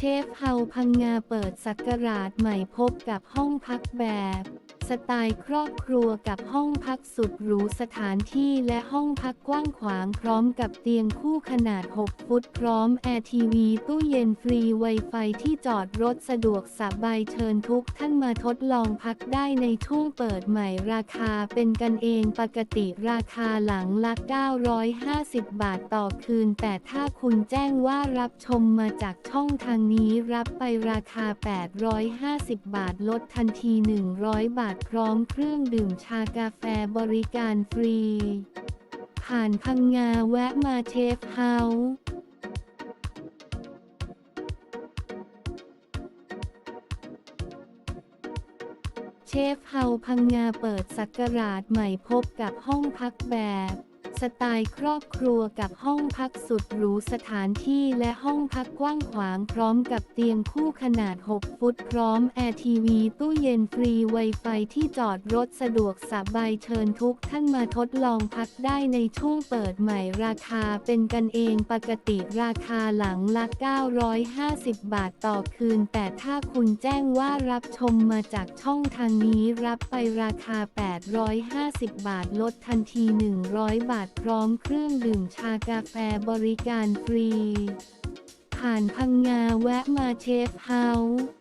เชฟเฮาพังงาเปิดสักราชใหม่พบกับห้องพักแบบ สไตล์ครอบครัวกับห้องพักสุดหรูสถานที่และห้องพักกว้างขวางพร้อมกับเตียงคู่ขนาด 6 ฟุตพร้อมแอร์ทีวีตู้เย็นฟรีไวไฟที่จอดรถสะดวกสบายเชิญทุกท่านมาทดลองพักได้ในช่วงเปิดใหม่ราคาเป็นกันเองปกติราคาหลังละ 950 บาทต่อคืน แต่ถ้าคุณแจ้งว่ารับชมมาจากช่องทางนี้รับไปราคา 850 บาทลดทันที 100 บาทพร้อมเครื่องดื่มชากาแฟบริการฟรี ผ่านพังงาแวะมาเชฟเฮาส์เชฟเฮาพังงาเปิดสักราชใหม่พบกับห้องพักแบบ สไตล์ครอบครัวกับห้องพักสุดหรูสถานที่และห้องพักกว้างขวางพร้อมกับเตียงคู่ขนาด 6 ฟุตพร้อมแอร์ทีวีตู้เย็นฟรีไวไฟที่จอดรถสะดวกสบายเชิญทุกท่านมาทดลองพักได้ในช่วงเปิดใหม่ราคาเป็นกันเองปกติราคาหลังละ 950 บาทต่อคืน แต่ถ้าคุณแจ้งว่ารับชมมาจากช่องทางนี้รับไปราคา 850 บาทลดทันที 100 บาทพร้อมเครื่องดื่มชากาแฟบริการฟรี ผ่านพังงาแวะมาเชฟเฮาส์